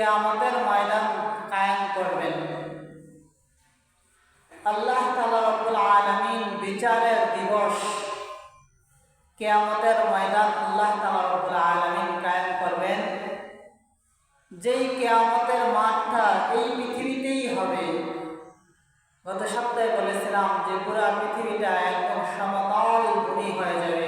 কেয়ামতের ময়দান কায়েম করবেন। আল্লাহ রব্বুল বিচারের দিবস কেয়ামতের ময়দান আল্লাহ তাআলা রব্বুল আলামিন কায়েম করবেন। যেই কেয়ামতের মাঠটা এই পৃথিবীতেই হবে, গত সপ্তাহে বলেছিলাম যে পুরা পৃথিবীটা একদম সমতল ভূমি হয়ে যাবে।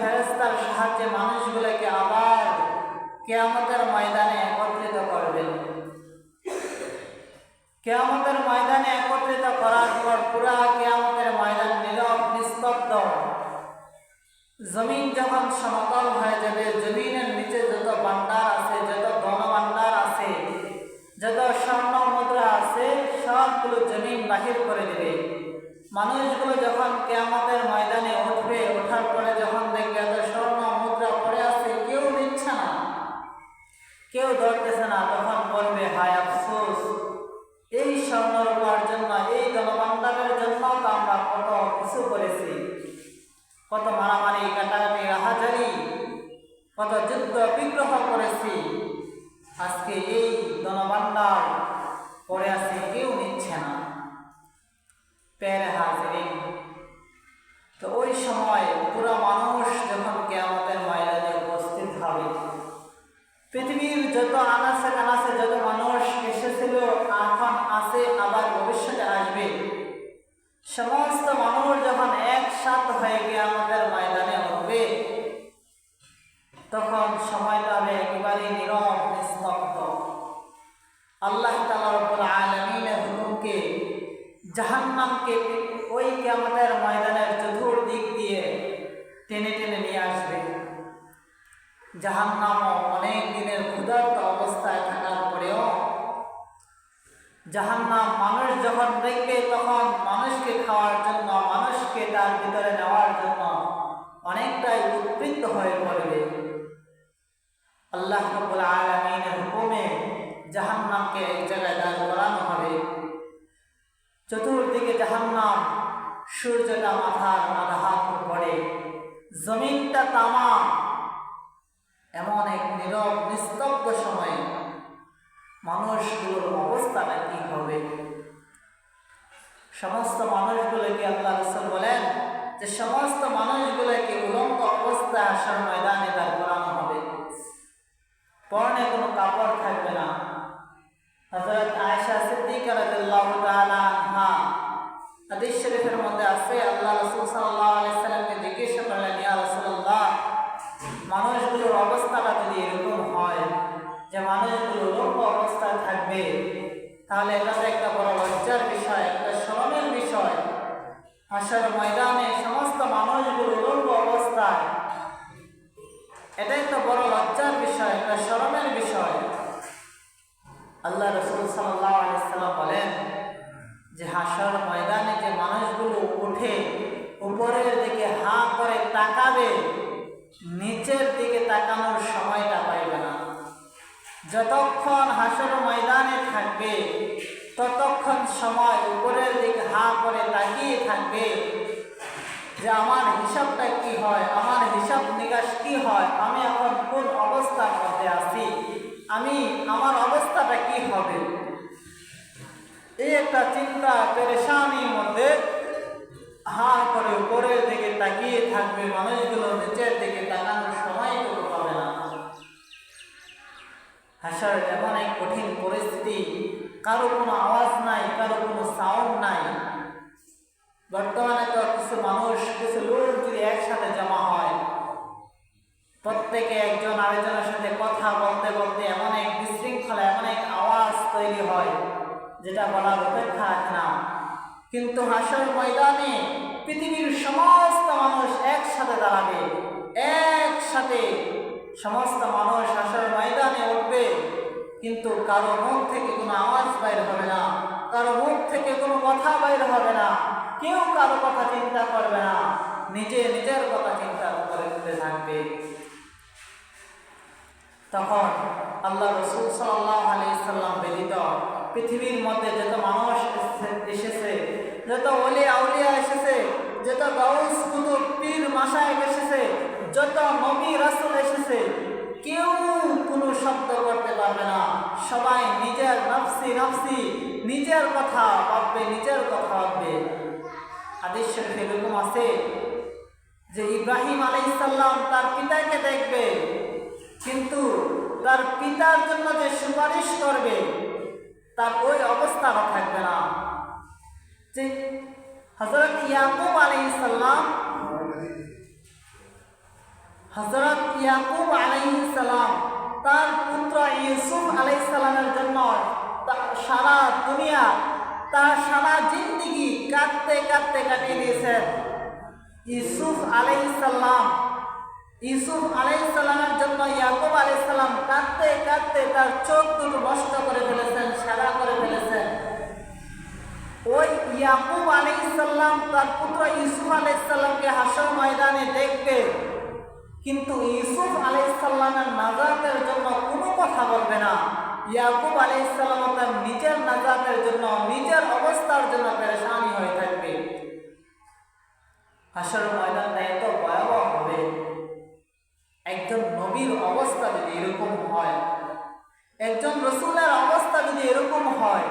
ফেরেস্তার সাহায্যে মানুষগুলোকে আবার কেয়ামতের ময়দানে একত্রিত করবেন কেয়ামতের ময়দানে একত্রিত করার পর পুরা কেয়ামতের ময়দান নীরব, নিস্তব্ধ। জমিন যখন সমতল হয়ে যাবে, জমিনের নিচে যত ভান্ডার আছে, যত ধন ভান্ডার আছে, যত স্বর্ণ মুদ্রা আছে, সবগুলো জমিন বাহির করে দেবে। মানুষগুলো পেরে তো ওই সময় পুরো মানুষ যখন কেয়ামতের ময়দানে উপস্থিত হবে, পৃথিবীর যত আনাসে কানাসে যত মানুষ এসেছিল, এখন আছে, আবার ভবিষ্যতে আসবে। সমস্ত মানুষ যখন একসাথ হয়ে গিয়ে আমাদের ময়দানে উঠবে, তখন সময়টা হবে একেবারে নীরব, নিস্তব্ধ। আল্লাহ তালা রব্বুল আলমিনের হুকুমকে জাহান্নামকে ওই কেমতের ময়দানের চতুর্দিক দিয়ে টেনে টেনে নিয়ে আসবে। জাহান্নামও অনেক দিনের ক্ষুধার্ত অবস্থায় থাকার পরেও জাহান্নাম মানুষ যখন দেখবে, তখন মানুষকে খাওয়ার জন্য, মানুষকে তার ভিতরে নেওয়ার জন্য অনেকটাই উৎপৃত্ত হয়ে পড়বে। আল্লাহ রব্বুল আলমিনের হুকুমে জাহান্নামকে এক জায়গায় দাঁড় করানো হবে। চতুর্দিকে জাহান্নাম সূর্যটা মাথার হাত পড়ে। জমিনটা তামা। এমন এক নীরব, নিস্তব্ধ সময়ে মানুষগুলোর অবস্থাটা কি হবে? সমস্ত মানুষগুলোকে আল্লাহ রসুল বলেন যে, সমস্ত মানুষগুলোকে উলঙ্গ অবস্থায় আসার ময়দানে দাঁড় করানো হবে। পরনে কোনো কাপড় থাকবে না। হযরত আয়েশা সিদ্দিকা রাদিয়াল্লাহু তাআলা আনহা হাদিস শরীফের মধ্যে আছে, আল্লাহ রাসূল সাল্লাল্লাহু আলাইহি সাল্লামকে জিজ্ঞাসা করলেন, ইয়া রাসূলুল্লাহ, মানুষগুলোর অবস্থাটা যদি এরকম হয়, যে মানুষগুলো উলঙ্গ অবস্থায় থাকবে, তাহলে এটা একটা বড় লজ্জার বিষয়, একটা স্মরণের বিষয়। হাসর ময়দানে সমস্ত মানুষগুলো উলঙ্গ অবস্থায়, এটাই তো বড় লজ্জার বিষয়, একটা স্মরণের বিষয়। আল্লাহ রসুল সাল্লাম বলেন যে হাসর ময়দানে যে মানুষগুলো উঠে উপরের দিকে হা করে তাকাবে, নিচের দিকে তাকানোর সময়টা পাইবে না। যতক্ষণ হাসর ময়দানে থাকবে, ততক্ষণ সময় উপরের দিকে হা করে তাকিয়ে থাকবে যে আমার হিসাবটা কি হয়, আমার হিসাব নিকাশ কি হয়, আমি এখন কোন অবস্থার মধ্যে আছি, আমি, আমার অবস্থাটা কি হবে? এই একটা চিন্তা পেরেশানির মধ্যে হা করে উপরের দিকে তাকিয়ে থাকবে মানুষগুলো নিচের দিকে তাকানোর সময়টুকু পাবে না। হাসার এমন এক কঠিন পরিস্থিতি, কারও কোনো আওয়াজ নাই, কারও কোনো সাউন্ড নাই। বর্তমানে তো কিছু মানুষ, কিছু লোক যদি একসাথে জমা হয়, প্রত্যেকে একজন আরেকজনের সাথে কথা বলতে বলতে এমন এক বিশৃঙ্খলা, এমন এক আওয়াজ তৈরি হয়। যেটা বলার অপেক্ষা না কিন্তু হাসর ময়দানে পৃথিবীর সমস্ত মানুষ একসাথে দাঁড়াবে, একসাথে সমস্ত মানুষ হাসর ময়দানে উঠবে। কিন্তু কারও মুখ থেকে কোনো আওয়াজ বাইর হবে না, কারও মুখ থেকে কোনো কথা বাইর হবে না, কেউ কারও কথা চিন্তা করবে না, নিজে নিজের কথা চিন্তা করে করতে থাকবে। তখন আল্লাহ রসুল সাল্লাহ আলি সাল্লাম ব্যতীত পৃথিবীর মধ্যে যত মানুষ এসেছে যত অলি আউলিয়া এসেছে, যত গাউস কুতুব পীর মাসায়েক এসেছে, যত নবী রাসূল এসেছে, কেউ কোনো শব্দ করতে পারবে না। সবাই নিজের নফসি নফসি, নিজের কথা ভাববে, নিজের কথা ভাববে। হাদিস শরীফে এরকম আছে যে ইব্রাহিম আলাইসাল্লাম তার পিতাকে দেখবে, কিন্তু তার পিতার জন্য যে সুপারিশ করবে তার ওই অবস্থাটা থাকবে না। যে হজরত ইয়াকুব আলাইসাল্লাম হজরত ইয়াকুব আলাইসাল্লাম তার পুত্র ইউসুফ আলাইসাল্লামের জন্য তা- সারা দুনিয়া, তার সারা জিন্দিগি কাঁদতে কাঁদতে কাটিয়ে দিয়েছেন ইউসুফ আলাইসাল্লাম ইউসুফ আলাইসাল্লামের জন্য ইয়াকুব আলাইসাল্লাম কাঁদতে কাঁদতে তার চোখ দুটো নষ্ট করে ফেলেছেন সারা করে ফেলেছেন। ওই ইয়াকুব আলাইসাল্লাম তার পুত্র ইউসুফ আলাইসাল্লামকে হাসর ময়দানে দেখবে। কিন্তু ইউসুফ আলাইসাল্লামের নাজাতের জন্য কোনো কথা বলবে না। ইয়াকুব আলাইসাল্লাম তার নিজের নাজাতের জন্য, নিজের অবস্থার জন্য পেরেশানি হয়ে থাকবে। হাসর ময়দানটা এত এরকম হয়। একজন রসুলের অবস্থা যদি এরকম হয়,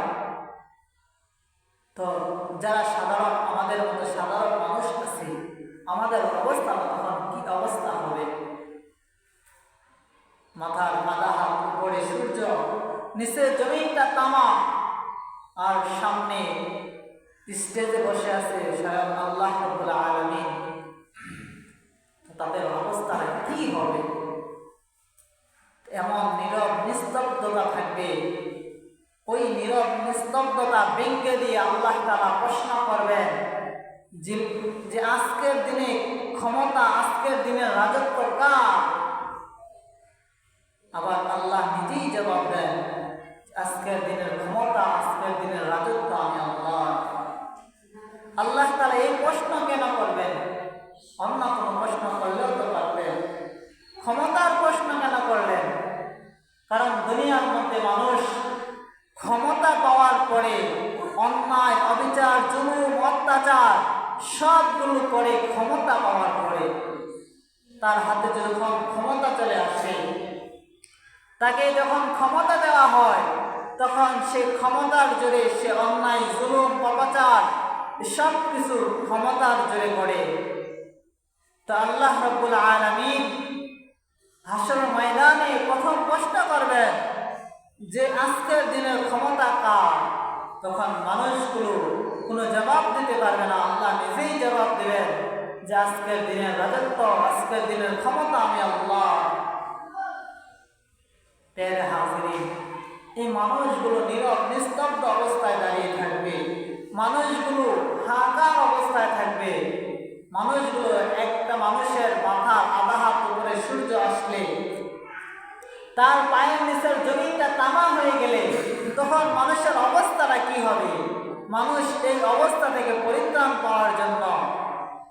তো যারা সাধারণ, আমাদের মতো সাধারণ মানুষ আছে, আমাদের অবস্থা তখন কি অবস্থা হবে? মাথার মাথা হাত উপরে সূর্য, নিচে জমিনটা তামা, আর সামনে স্টেজে বসে আছে স্বয়ং আল্লাহ আলামিন। তাদের অবস্থা কি হবে? নিস্তব্ধতা ব্যঙ্গে দিয়ে আল্লাহ তারা প্রশ্ন করবেন, যে আজকের দিনে ক্ষমতা, আজকের দিনে রাজত্ব কার? আবার আল্লাহ নিজেই জবাব দেন, আজকের দিনের ক্ষমতা, আজকের দিনের রাজত্ব আমি আল্লাহ। আল্লাহ তারা এই প্রশ্ন কেন করবেন? অন্য কোনো প্রশ্ন করলেও তো পারবেন। ক্ষমতার প্রশ্ন কেন করলেন? কারণ দুনিয়ার মধ্যে মানুষ ক্ষমতা পাওয়ার পরে অন্যায়, অবিচার, জুলুম, অত্যাচার সবগুলো করে ক্ষমতা পাওয়ার পরে তার হাতে যখন ক্ষমতা চলে আসে, তাকে যখন ক্ষমতা দেওয়া হয়, তখন সে ক্ষমতার জোরে সে অন্যায়, জুলুম, অপাচার সব কিছু ক্ষমতার জোরে করে। তো আল্লাহ রব্বুল আলমিন হাসর ময়দানে প্রথম প্রশ্ন করবেন যে আজকের দিনের ক্ষমতা কার? তখন মানুষগুলো কোনো জবাব দিতে পারবে না, আল্লাহ নিজেই জবাব দেবেন যে আজকের দিনের রাজত্ব, আজকের দিনের ক্ষমতা আমি আল্লাহ। পেরে হাজিরি, এই মানুষগুলো নীরব, নিস্তব্ধ অবস্থায় দাঁড়িয়ে থাকবে। মানুষগুলো হাহাকার অবস্থায় থাকবে। মানুষগুলো একটা মানুষের মাথা আধা হাত উপরে সূর্য আসলে তার পায়ের নিচের জমিটা তামা হয়ে গেলে তখন মানুষের অবস্থাটা কি হবে? মানুষ এই অবস্থা থেকে পরিত্রাণ পাওয়ার জন্য,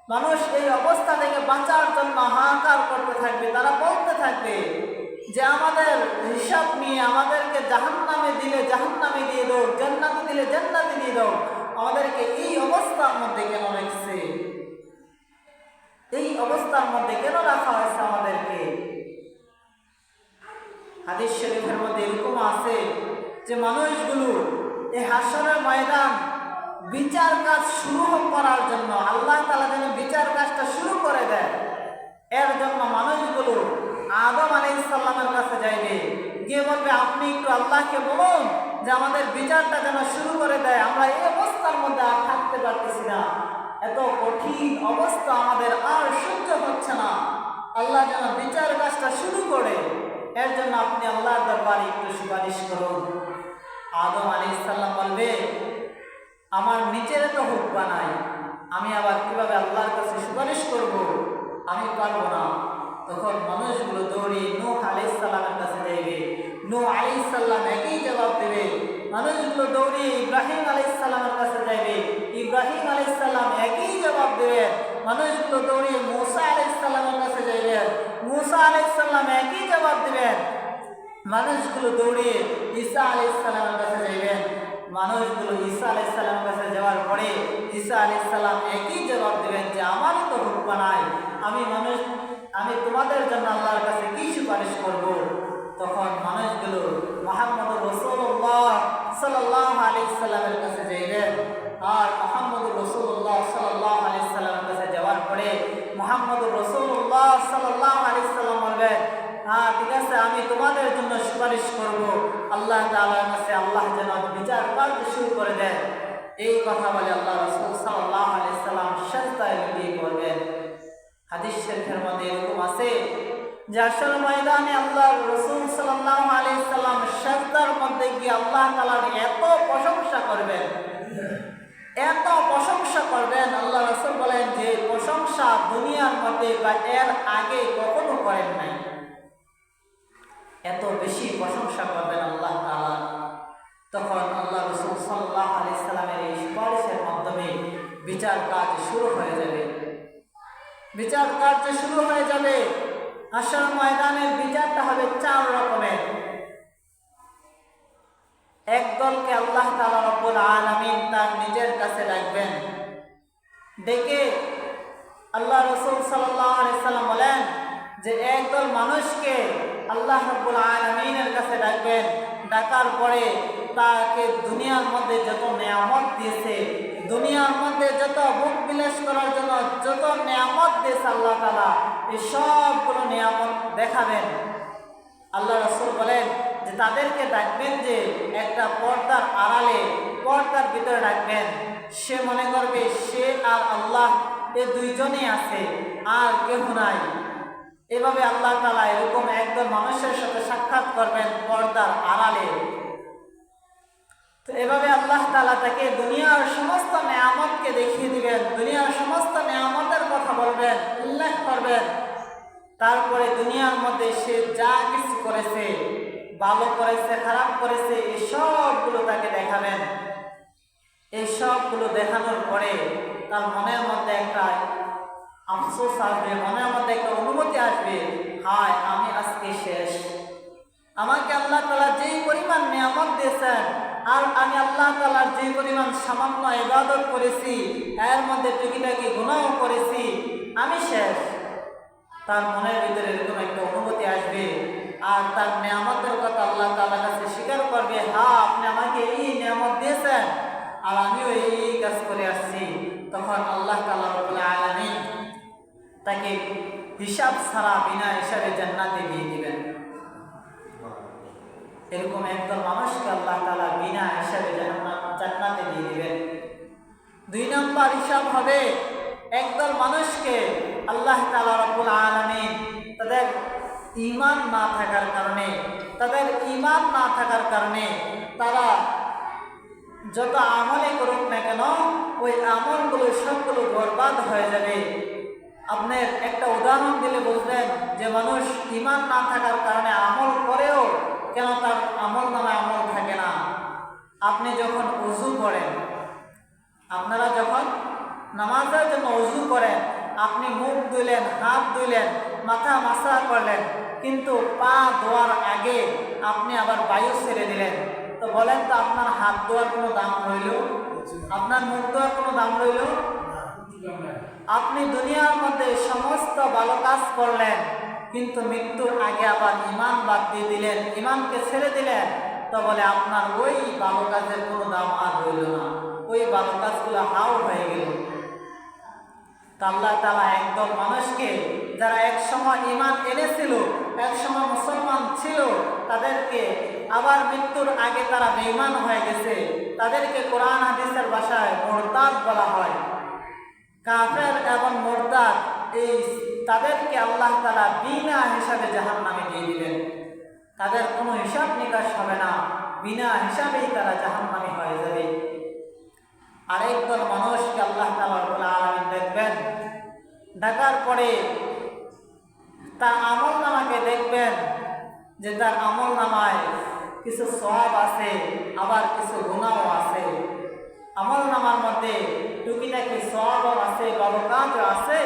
মানুষ এই অবস্থা থেকে বাঁচার জন্য হাহাকার করতে থাকবে। তারা বলতে থাকবে যে, আমাদের হিসাব নিয়ে আমাদেরকে জাহান নামে দিলে জাহান নামে দিয়ে দাও, জান্নাতে দিলে জান্নাতে দিয়ে দাও। আমাদেরকে এই অবস্থার মধ্যে কেন রেখেছে? এই অবস্থার মধ্যে কেন রাখা হয়েছে আমাদেরকে? হাদিস শরীফের মধ্যে এরকম আছে যে মানুষগুলো এই হাসরের ময়দান বিচার কাজ শুরু করার জন্য, আল্লাহ তালা যেন বিচার কাজটা শুরু করে দেয়, এর জন্য মানুষগুলো আদম আলী ইসাল্লামের কাছে যাইবে গিয়ে বলবে, আপনি একটু আল্লাহকে বলুন যে আমাদের বিচারটা যেন শুরু করে দেয়। আমরা এই অবস্থার মধ্যে আর থাকতে পারতেছি না। এত কঠিন অবস্থা আমাদের, আর সহ্য হচ্ছে না। আল্লাহ যেন বিচার কাজটা শুরু করে এর জন্য আপনি আল্লাহর দরবারে একটু সুপারিশ করুন। আদম আলী ইসাল্লাম বলবে, আমার নিজের তো হুক বানাই আমি আবার কীভাবে আল্লাহর কাছে সুপারিশ করব? আমি পারব না। তখন মানুষগুলো দৌড়িয়ে নূহ আলাইসাল্লামের কাছে যাইবে। নূহ আলাইসাল্লাম একই জবাব দেবে। মানুষগুলো দৌড়িয়ে ইব্রাহিম আলাইসাল্লামের কাছে যাইবে। ইব্রাহিম আলাইসাল্লাম একই জবাব দেবে। মানুষগুলো দৌড়িয়ে মুসা আলাইসাল্লামের কাছে যাইবে মুসা আলাইসাল্লাম একই জবাব দেবেন মানুষগুলো দৌড়িয়ে ঈসা আলাইসাল্লামের কাছে যাইবেন মানুষগুলো ঈসা আলাইসাল্লামের কাছে যাওয়ার পরে ঈসা আলাইসাল্লাম একই জবাব দেবেন যে আমারই তো হুকমা নাই, আমি মানুষ, আমি তোমাদের জন্য আল্লাহর কাছে কি সুপারিশ করব? তখন মানুষগুলো মোহাম্মদ রসুল্লাহ সাল্লাহ আলাইসাল্লামের কাছে যাইবেন আর হ্যাঁ ঠিক আছে, আমি তোমাদের জন্য সুপারিশ করব। আল্লাহ কাছে আল্লাহ যেন বিচার কার্য শুরু করে দেন। এই কথা বলে আল্লাহ রসুল সাল্লাহ আলাইসাল্লাম সেজদায় লুটিয়ে পড়বেন হাদিস শরীফের মধ্যে এরকম আছে যে আসল ময়দানে আল্লাহ রসুল সাল্লাহ আলাইসাল্লাম সেজদার মধ্যে গিয়ে আল্লাহ তাআলার এত প্রশংসা করবেন। এত প্রশংসা করবেন, আল্লাহ রসুল বলেন যে প্রশংসা দুনিয়ার মধ্যে বা এর আগে কখনো করেন নাই। এত বেশি প্রশংসা করবেন আল্লাহ তালা তখন আল্লাহ রসুল সাল্লাহ আলি এই সুপারিশের মাধ্যমে বিচার কাজ শুরু হয়ে যাবে। বিচার কার্য শুরু হয়ে যাবে আসল ময়দানের বিচারটা হবে চার রকমের। এক দলকে আল্লাহ তাআলা রব্বুল আলামিন তার নিজের কাছে রাখবেন। ডেকে আল্লাহ রসুল সাল্লাহ আলি সাল্লাম বলেন যে একদল মানুষকে আল্লাহ রব্বুল আলমিনের কাছে ডাকবেন। ডাকার পরে তাকে দুনিয়ার মধ্যে যত নেয়ামত দিয়েছে, দুনিয়ার মধ্যে যত বুক বিলাস করার জন্য যত নেয়ামত দিয়েছে আল্লাহ তালা এই সবগুলো নিয়ামত দেখাবেন। আল্লাহ রসুল বলেন যে তাদেরকে ডাকবেন যে একটা পর্দার আড়ালে, পর্দার ভিতরে ডাকবেন। সে মনে করবে সে আর আল্লাহ এ দুইজনই আছে, আর কেউ নাই। এভাবে আল্লাহ তালা এরকম একদম মানুষের সাথে সাক্ষাৎ করবেন পর্দার আড়ালে। তো এভাবে আল্লাহ তালা তাকে দুনিয়ার সমস্ত নেয়ামতকে দেখিয়ে দিবেন, দুনিয়ার সমস্ত নেয়ামতের কথা বলবেন, উল্লেখ করবেন। তারপরে দুনিয়ার মধ্যে সে যা কিছু করেছে, ভালো করেছে, খারাপ করেছে, এই সবগুলো তাকে দেখাবেন। এই সবগুলো দেখানোর পরে তার মনের মধ্যে একটা আফসোস আসবে মনের মধ্যে একটা অনুমতি আসবে, হায়, আমি আজকে শেষ। আমাকে আল্লাহ তালা যেই পরিমাণ নিয়ামত দিয়েছেন, আর আমি আল্লাহ তালার যে পরিমাণ সামান্য ইবাদত করেছি, এর মধ্যে টুকিটাকি গুণাও করেছি, আমি শেষ। তার মনের ভিতরে এরকম একটা অনুভূতি আসবে, আর তার নিয়ামতের কথা আল্লাহ তালার কাছে স্বীকার করবে হ্যাঁ আপনি আমাকে এই নিয়ামত দিয়েছেন, আর আমিও এই কাজ করে আসছি। তখন আল্লাহ তালা আলমী তাকে হিসাব ছাড়া বিনা হিসাবে জান্নাতে দিয়ে দিবেন। এরকম একদল মানুষকে আল্লাহ তালা বিনা হিসাবে জান্নাতে দিয়ে দিবেন। দুই নম্বর হিসাব হবে একদল মানুষকে আল্লাহ তালা রব্বুল আলমিন তাদের ইমান না থাকার কারণে, তাদের ইমান না থাকার কারণে তারা যত আমলে করুক না কেন, ওই আমলগুলো সবগুলো বরবাদ হয়ে যাবে। আপনার একটা উদাহরণ দিলে বুঝলেন যে মানুষ ইমান না থাকার কারণে আমল করেও কেন তার আমল নামে আমল থাকে না। আপনি যখন উজু করেন, আপনারা যখন নামাজের জন্য উজু করেন, আপনি মুখ ধুইলেন, হাত ধুইলেন, মাথা মাসা করলেন, কিন্তু পা ধোয়ার আগে আপনি আবার বায়ু ছেড়ে দিলেন, তো বলেন তো আপনার হাত ধোয়ার কোনো দাম রইল? আপনার মুখ ধোয়ার কোনো দাম রইল? আপনি দুনিয়ার মধ্যে সমস্ত ভালো কাজ করলেন, কিন্তু মৃত্যুর আগে আবার ইমান বাদ দিয়ে দিলেন ইমানকে ছেড়ে দিলেন, তো বলে আপনার ওই ভালো কাজের কোনো দাম আর রইল না। ওই ভালো কাজগুলো হাও হয়ে গেল। আল্লাহ তালা একদম মানুষকে, যারা এক সময় ইমান এনেছিল এক সময় মুসলমান ছিল, তাদেরকে আবার মৃত্যুর আগে তারা বেইমান হয়ে গেছে। তাদেরকে কোরআন, হাদিসের ভাষায় মোরতাদ বলা হয়। কাফের এবং মোরতাদ, এই তাদেরকে আল্লাহ তালা বিনা হিসাবে জাহান নামে দিয়ে দিবেন তাদের কোনো হিসাব নিকাশ হবে না, বিনা হিসাবেই তারা জাহান নামে হয়ে যাবে। আরেক দল মানুষকে আল্লাহ তালা দেখবেন ডাকার পরে তার আমল নামাকে দেখবেন যে তার আমল নামায় কিছু সব আছে, আবার কিছু গুণাও আছে। আমল নামার মধ্যে টুকিটাকি সবও আছে বড় কাজও আছে,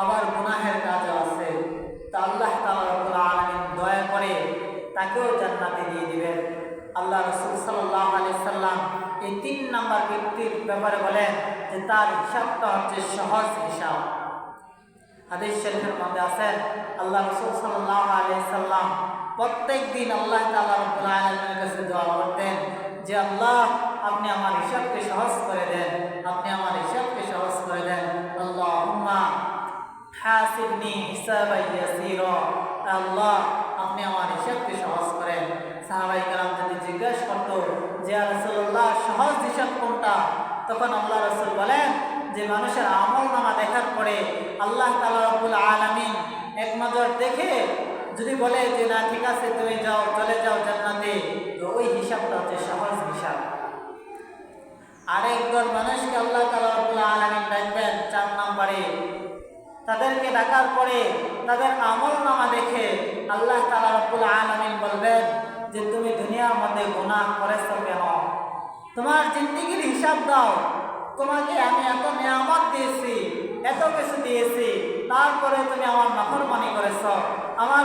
আবার গুনাহের কাজও আছে। তা আল্লাহ তালা আলমিন দয়া করে তাকেও জান্নাতে দিয়ে দিবেন। আল্লাহ রসুল সাল্লাহ আলি সাল্লাম এই তিন নাম্বার ব্যক্তির ব্যাপারে বলেন যে তার হিসাবটা হচ্ছে সহজ হিসাব। হাদিস শরীফের মধ্যে আছেন, আল্লাহ রসুল সাল্লাহ আলিয়া সাল্লাম প্রত্যেক দিন আল্লাহ তাআলা রব্বুল আলামিনের কাছে দোয়া করতেন যে, আল্লাহ, আপনি আমার সহজ করে দেন। আপনি আমার হিসাবকে সহজ করে দেন। আল্লাহুম্মা হাসিবনি হিসাবান ইয়াসীরা। আল্লাহ, আপনি আমার হিসাবকে সহজ করেন। সাহাবাই কালাম যদি জিজ্ঞাসা করতো যে রাসূলুল্লাহ সহজ হিসাব কোনটা? তখন আল্লাহ রসুল বলেন যে, মানুষের আমল নামা দেখার পরে আল্লাহ তাআলা রব্বুল আলামিন এক নজর দেখে যদি বলে যে, না, ঠিক আছে, তুমি যাও, চলে যাও জান্নাতে, তো ওই হিসাবটা হচ্ছে সহজ হিসাব আরেক দল মানুষকে আল্লাহ আলামিন ডাকবেন চার নম্বরে। তাদেরকে ডাকার পরে তাদের আমল নামা দেখে আল্লাহ তাআলা রব্বুল আলামিন বলবেন যে, তুমি দুনিয়ার মধ্যে গুনাহ করেছ কেন? তোমার জিন্দিগির হিসাব দাও। তোমাকে আমি এত নিয়ামত দিয়েছি, এত কিছু দিয়েছি, তারপরে তুমি আমার নাফরমানি করেছ। আমার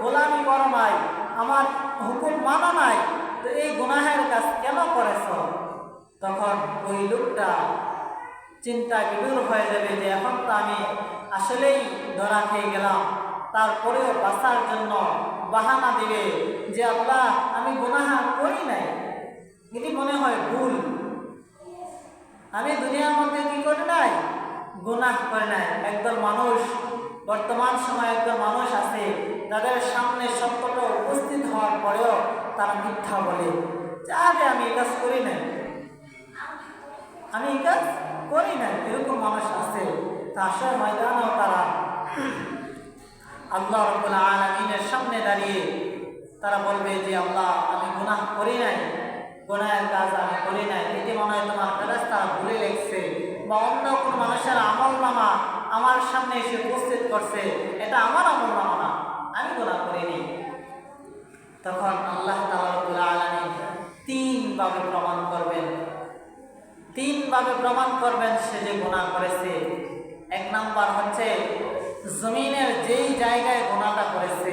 গোলামি করো নাই, আমার হুকুম মানো নাই। তো এই গুনাহের কাজ কেন করেছ? তখন ওই লোকটা চিন্তা বিদুর হয়ে যাবে যে এখন তো আমি আসলেই ধরা খেয়ে গেলাম। তারপরেও বাঁচার জন্য বাহানা দিবে যে, আল্লাহ, আমি গুনাহা করি নাই। এটি মনে হয় ভুল। আমি দুনিয়ার মধ্যে কি করি নাই? গুনাহ করে নাই। একদল মানুষ, বর্তমান সময়ে একদল মানুষ আছে, তাদের সামনে সত্যটা উপস্থিত হওয়ার পরেও তারা মিথ্যা বলে যে আমি এই কাজ করি নাই আমি এই কাজ করি নাই এরকম মানুষ আছে। তা আসল ময়দানেও তারা আল্লাহ আলমিনের সামনে দাঁড়িয়ে তারা বলবে যে, আল্লাহ, আমি গুনাহ করি নাই। গুনাহের কাজ আমি করি নাই। এটি মনে হয় তোমার ফেরাস্তা ভুলে লেগছে বা অন্য কোনো মানুষের আমল নামা আমার সামনে এসে উপস্থিত করছে। এটা আমার আমল নামা না। আমি গুনাহ করিনি তখন আল্লাহ তাআলা আলমী তিনভাবে প্রমাণ করবেন। তিনভাবে প্রমাণ করবেন সে যে গোনা করেছে। এক নাম্বার হচ্ছে, জমিনের যেই জায়গায় গোনাটা করেছে,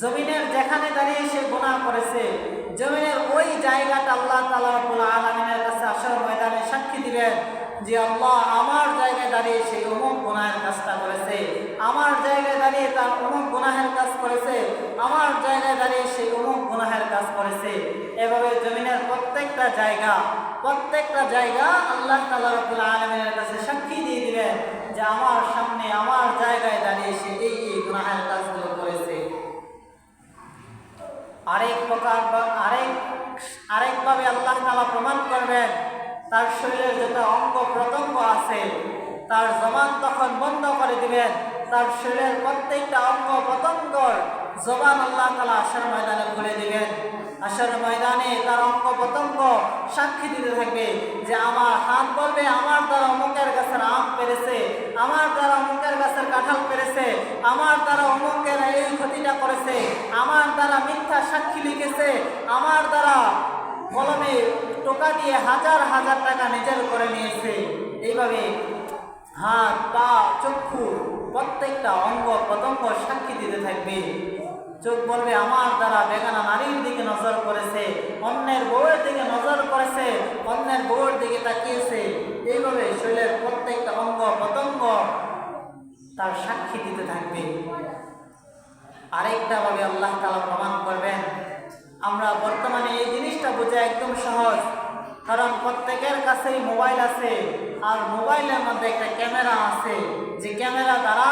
জমিনের যেখানে দাঁড়িয়ে সে গোনা করেছে, জমিনের ওই জায়গাটা আল্লাহ রব্বুল আলামিনের কাছে আসর ময়দানে সাক্ষী দিবেন যে আল্লাহ আমার জায়গায় দাঁড়িয়ে সে অমুক গুনাহের কাজটা করেছে, আমার জায়গায় দাঁড়িয়ে তার অমুক গুনাহের কাজ করেছে, আমার জায়গায় দাঁড়িয়ে সে অমুক গুনাহের কাজ করেছে। এভাবে জমিনের প্রত্যেকটা জায়গা প্রত্যেকটা জায়গা আল্লাহ তাআলা রব্বুল আলামিনের কাছে সাক্ষী দিয়ে দিবেন যে আমার সামনে, আমার জায়গায় দাঁড়িয়ে সে এই এই গুনাহের কাজগুলো করেছে। আরেক প্রকার বা- আরেক, আরেকভাবে আল্লাহ তাআলা প্রমাণ করবেন, তার শরীরের যত অঙ্গ প্রত্যঙ্গ আছে, তার জবান তখন বন্ধ করে দিবেন, তার শরীরের প্রত্যেকটা অঙ্গ প্রত্যঙ্গর জবান আল্লাহ তালা আসর ময়দানে খুলে দিবেন। আসর ময়দানে তার অঙ্গ প্রত্যঙ্গ সাক্ষী দিতে থাকবে যে আমার হাত বলবে, আমার দ্বারা অমুকের গাছের আম পেরেছে, আমার দ্বারা অমুকের গাছের কাঁঠাল পেরেছে, আমার দ্বারা অমুকের এই ক্ষতিটা করেছে, আমার দ্বারা মিথ্যা সাক্ষী লিখেছে, আমার দ্বারা কলমে টোকা দিয়ে হাজার হাজার টাকা নিজের করে নিয়েছে। এইভাবে হাত, পা, চক্ষু প্রত্যেকটা অঙ্গ প্রত্যঙ্গ সাক্ষী দিতে থাকবে। চোখ বলবে, আমার দ্বারা বেগানা নারীর দিকে নজর করেছে, অন্যের বউয়ের দিকে নজর করেছে, অন্যের বউয়ের দিকে তাকিয়েছে। এইভাবে শরীরের প্রত্যেকটা অঙ্গ প্রত্যঙ্গ তার সাক্ষী দিতে থাকবে। আরেকটা ভাবে আল্লাহ তালা প্রমাণ করবেন, আমরা বর্তমানে এই জিনিসটা বোঝা একদম সহজ, কারণ প্রত্যেকের কাছেই মোবাইল আছে, আর মোবাইলের মধ্যে একটা ক্যামেরা আছে, যে ক্যামেরা দ্বারা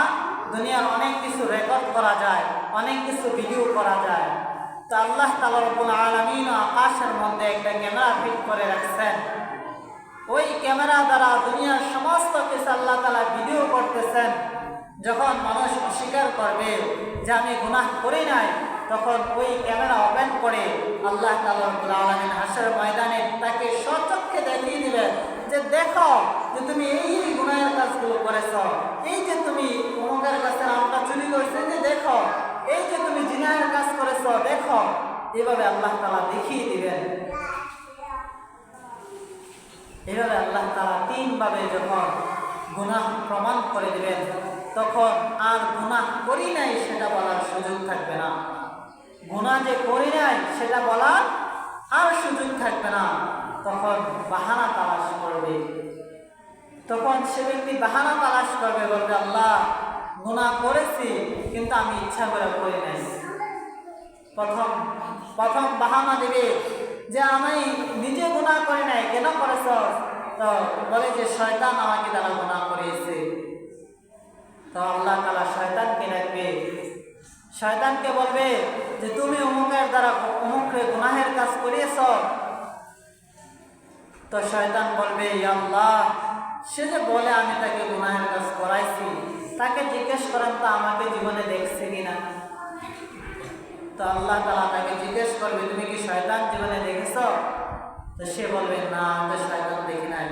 দুনিয়ার অনেক কিছু রেকর্ড করা যায়। অনেক কিছু ভিডিও করা যায়। তো আল্লাহ তালা রব্বুল আলমিন আকাশের মধ্যে একটা ক্যামেরা ফিট করে রাখছেন। ওই ক্যামেরা দ্বারা দুনিয়ার সমস্ত কিছু আল্লাহ তালা ভিডিও করতেছেন। যখন মানুষ অস্বীকার করবে যে আমি গুনাহ করি নাই, তখন ওই ক্যামেরা ওপেন করে আল্লাহ তালা আলমিন হাসের ময়দানে তাকে সচক্ষে দেখিয়ে দিবেন যে দেখো যে তুমি এই এই গুনাহের কাজগুলো করেছ। এই যে তুমি অমুকের কাছে আমটা চুরি করেছে যে দেখো। এই যে তুমি জিনাহের কাজ করেছ, দেখো। এভাবে আল্লাহ তালা দেখিয়ে দিবেন। এভাবে আল্লাহ তারা তিনভাবে যখন গুনাহ প্রমাণ করে দিবেন, তখন আর গুনাহ করি নাই সেটা বলার সুযোগ থাকবে না। গুনাহ যে করি নাই সেটা বলার আর সুযোগ থাকবে না। তখন বাহানা তালাশ করবে। তখন সে ব্যক্তি বাহানা তালাশ করবে, বলবে, আল্লাহ, গুনাহ করেছি কিন্তু আমি ইচ্ছা করে করি নাই। প্রথম প্রথম বাহানা দেবে যে আমি নিজে গুনাহ করি নাই, কেন করেছ? তো বলে যে শয়তান আমাকে তারা গুনাহ করিয়েছে। তো আল্লাহ তালা শয়তানকে ডাকবে। শয়তানকে বলবে যে তুমি অমুকের দ্বারা অমুককে গুনাহের কাজ করিয়েছ? তো শয়তান বলবে "ইয়া আল্লাহ, সে যে বলে আমি তাকে গুনাহের জিজ্ঞেস করেন, তো আমাকে জীবনে দেখছে কিনা? তো আল্লাহ তালা তাকে জিজ্ঞেস করবে, তুমি কি শয়তান জীবনে দেখেছ? তো সে বলবে, না, আমি তো শয়তান দেখি নাই।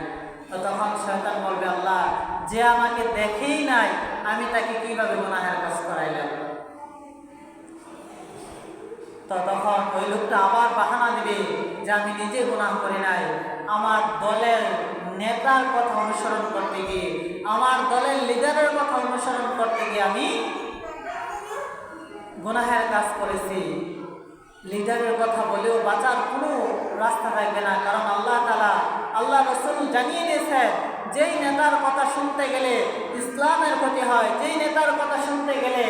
তো তখন শয়তান বলবে, আল্লাহ, যে আমাকে দেখেই নাই, আমি তাকে কীভাবে গুনাহের কাজ করাইলাম? তো তখন ওই লোকটা আবার বাহানা দিবে যে, আমি নিজে গুনাহ করি নাই। আমার দলের নেতার কথা অনুসরণ করতে গিয়ে আমার দলের লিডারের কথা অনুসরণ করতে গিয়ে আমি গুনাহের কাজ করেছি। লিডারের কথা বলেও বাঁচার কোনো রাস্তা থাকবে না, কারণ আল্লাহ তালা আল্লাহ রসুল জানিয়ে দিয়েছেন, যেই নেতার কথা শুনতে গেলে ইসলামের ক্ষতি হয়, যেই নেতার কথা শুনতে গেলে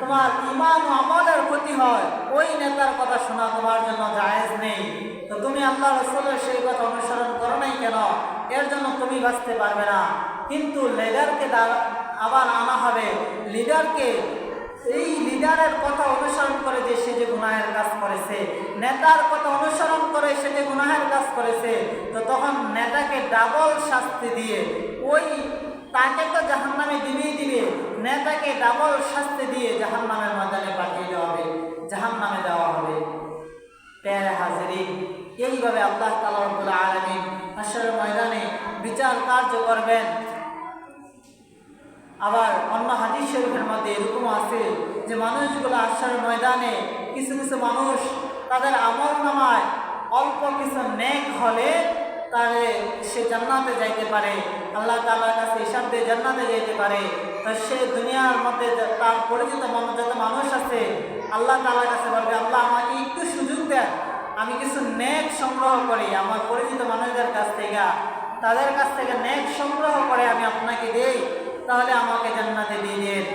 তোমার ইমান আমলের ক্ষতি হয়, ওই নেতার কথা শোনা তোমার জন্য জায়েজ নেই। তো তুমি আল্লাহ রসুলের সেই কথা অনুসরণ করো নাই কেন? এর জন্য তুমি বাঁচতে পারবে না। কিন্তু লিডারকে আবার আনা হবে। লিডারকে এই লিডারের কথা অনুসরণ করে যে সে যে গুনাহের কাজ করেছে, নেতার কথা অনুসরণ করে সে যে গুনাহের কাজ করেছে, তো তখন নেতাকে ডাবল শাস্তি দিয়ে ওই তাকে তো জাহান নামে দিবেই দিবে, নেতাকে ডাবল শাস্তি দিয়ে জাহান নামের ময়দানে পাঠিয়ে দেওয়া হবে জাহান নামে দেওয়া হবে। প্যারে হাজিরিন, এইভাবে আল্লাহ তালা আলমিন হাসরের ময়দানে বিচার কার্য করবেন। আবার অন্য হাদিস শরীফের মধ্যে এরকম আছে যে মানুষগুলো আসার ময়দানে কিছু কিছু মানুষ তাদের আমল নামায় অল্প কিছু নেক হলে তারে সে জান্নাতে যাইতে পারে। আল্লাহ তাআলার কাছে হিসাব দিয়ে জান্নাতে যাইতে পারে। তো সে দুনিয়ার মধ্যে তার পরিচিত মানুষ যত মানুষ আছে, আল্লাহ তাআলার কাছে বলবে, আল্লাহ, আমাকে একটু সুযোগ দেন। আমি কিছু নেক সংগ্রহ করি আমার পরিচিত মানুষদের কাছ থেকে। তাদের কাছ থেকে নেক সংগ্রহ করে আমি আপনাকে দেই। তাহলে আমাকে জান্নাতে দিয়ে দিন।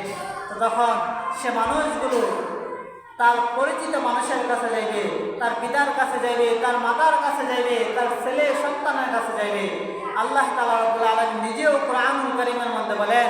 তো তখন সে মানুষগুলো তার পরিচিত মানুষের কাছে যাইবে, তার পিতার কাছে যাইবে, তার মাতার কাছে যাইবে, তার ছেলে, সন্তানের কাছে যাইবে। আল্লাহ রব্বুল আলামিন নিজেও কোরআনুল কারীমের মধ্যে বলেন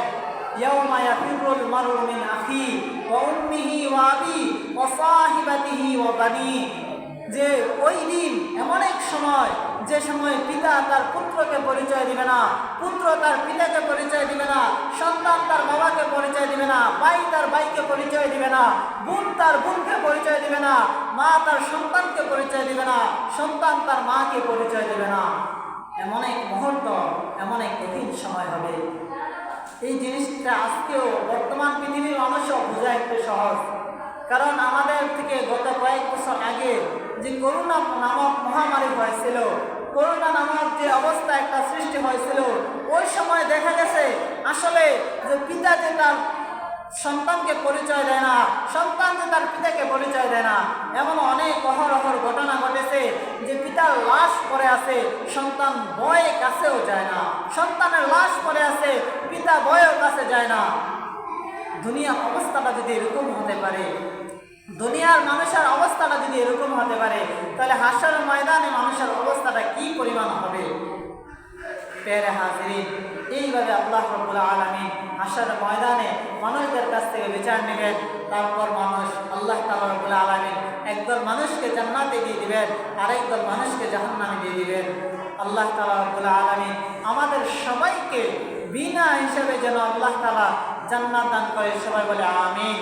যে ওই দিন এমন এক সময় যে সময় পিতা তার পুত্রকে পরিচয় দিবে না, পুত্র তার পিতাকে পরিচয় দিবে না, সন্তান তার বাবাকে পরিচয় দিবে না, ভাই তার ভাইকে পরিচয় দিবে না, বোন তার বোনকে পরিচয় দিবে না, মা তার সন্তানকে পরিচয় দিবে না, সন্তান তার মাকে পরিচয় দিবে না। এমন এক মুহূর্ত, এমন এক কঠিন সময় হবে। এই জিনিসটা আজকেও বর্তমান পৃথিবীর মানুষও বোঝা একটু সহজ। কারণ আমাদের থেকে গত কয়েক বছর আগে যে করোনা নামক মহামারী হয়েছিল করোনা নামক যে অবস্থা একটা সৃষ্টি হয়েছিল, ওই সময় দেখা গেছে আসলে যে পিতা যে তার সন্তানকে পরিচয় দেয় না, সন্তান যে তার পিতাকে পরিচয় দেয় না, এমন অনেক অহরহর ঘটনা ঘটেছে যে পিতার লাশ পরে আছে, সন্তান বয়ে কাছেও যায় না। সন্তানের লাশ পরে আছে, পিতা বয়ের কাছে যায় না। দুনিয়ার অবস্থাটা যদি এরকম হতে পারে দুনিয়ার মানুষের অবস্থাটা যদি এরকম হতে পারে, তাহলে হাসার ময়দানে মানুষের অবস্থাটা কি পরিমাণ হবে? পেরে হাজিরিন, এইভাবে আল্লাহ রব্বুল আলমী হাসার ময়দানে মানুষদের কাছ থেকে বিচার নেবেন, তারপর মানুষ আল্লাহ তালা রব্বুল আলমী একদল মানুষকে জান্নাতে দিয়ে দিবেন, আরেকদল মানুষকে জাহান্নামে দিয়ে দিবেন। আল্লাহ তালা রব্বুল আলমী আমাদের সবাইকে বিনা হিসেবে যেন আল্লাহ তালা জান্নাত দান করে, সবাই বলে আমিন।